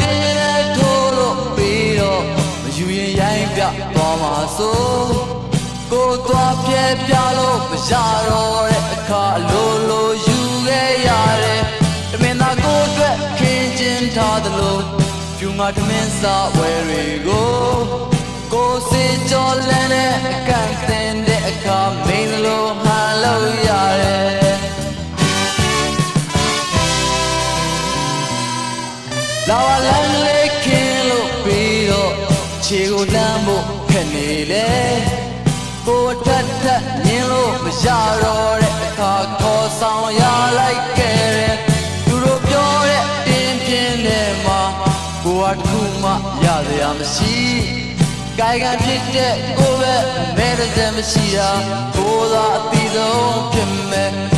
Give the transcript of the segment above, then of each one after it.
တင်းနဲ့ထိုးလို့ပြီးတော့မယူရင်ရိုင်းပြသွားမှာဆိုကိုသွားပြဲပြလို့မရတော့တဲ့အခါအလိုလိုယူခဲ့ရတယ်တမင်သာကိုအတွက်ခင်ကျင်ထားသလိုပြူငါတမင်စာဝယ်တွေကိုကိုစေကြော်လန်းတဲ့အကန့်တင်တဲ့အခါမင်းလိုဟန်လို့ရတယ် ခြေကိုလမ်းဖို့ခက်နေလေကိုထက်ထက်မြင်လို့မရတော့တဲ့အခါခေါ်ဆောင်ရလိုက်ခဲ့တယ်သူတို့ပြောတဲ့တင်းပြင်းထဲမှာကိုကတစ်ခုမှရစရာမရှိကာယကံဖြစ်တဲ့ကိုပဲမဲတဲ့စက်မရှိတာကိုသာအတိဆုံးဖြစ်မဲ့လူ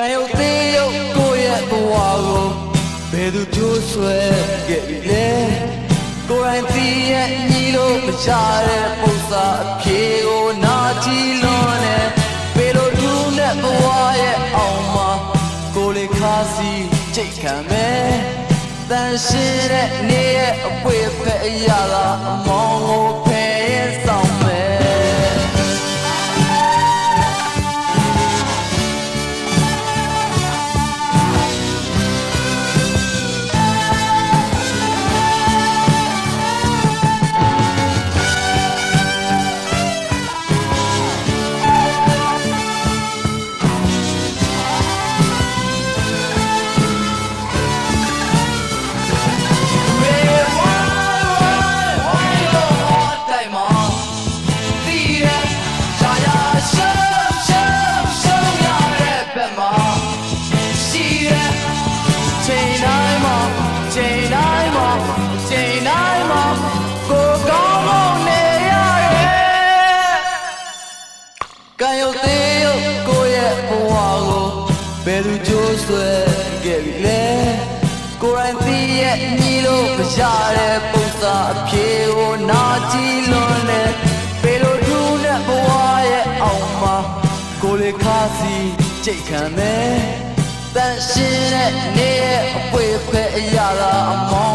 ကံရုပ်သေးရုပ်ကိုယ့်ရဲ့ဘဝကိုဘယ်သူကြိုးဆွဲခဲ့ပြီလဲကိုယ်တိုင်သိရဲ့ညီလို့မချတဲ့ပုံစံအဖြေကိုနာကြည့်လွန်နေပေလိုဒူးနဲ့ဘဝရဲ့အောင်မှာကိုလေးခါစီကြိတ်ခံမယ်တန်ရှင်းတဲ့နေရဲ့အပွေဖက်အရာလာအမောင်းကို ချိန်တိုင်းမှာကိုကောင်းလို့နေရတယ်ကံရုပ်သေးရုပ်ကိုရဲ့ဘဝကိုဘယ်သူကြိုးဆွဲခဲ့ပြီလဲကိုယ်တိုင်သိရဲ့ညီလို့မရတဲ့ပုံစံအဖြေကိုနာကြည့်လွန်နေပေလိုထူးတဲ့ဘဝရဲ့အောင်မှာကိုယ်လေးခါစီကြိတ်ခံမယ်တန်ရှင်းတဲ့နေရဲ့အပွေဖက်အရာသာအမော